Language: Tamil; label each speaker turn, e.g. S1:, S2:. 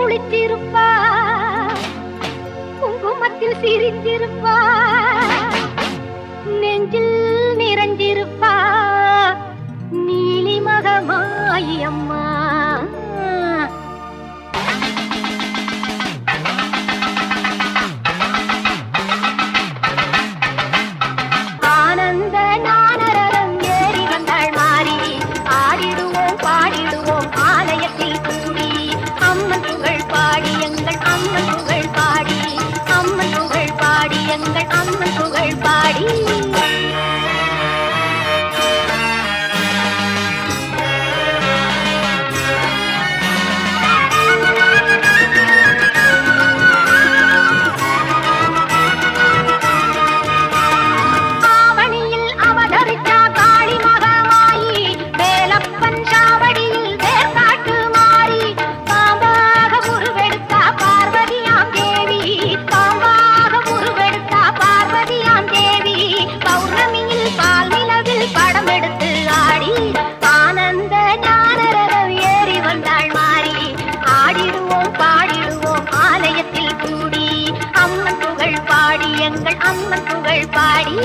S1: குளித்திருப்பா குங்குமத்தில் சிரிந்திருப்பா நெஞ்சில் நிறைந்திருப்பா நீலிமகமாயி அம்மா. பாடிடுவோம் ஆலயத்தில் குடி அம்மன் புகழ் பாடி எங்கள் அம்மன் புகழ் பாடி.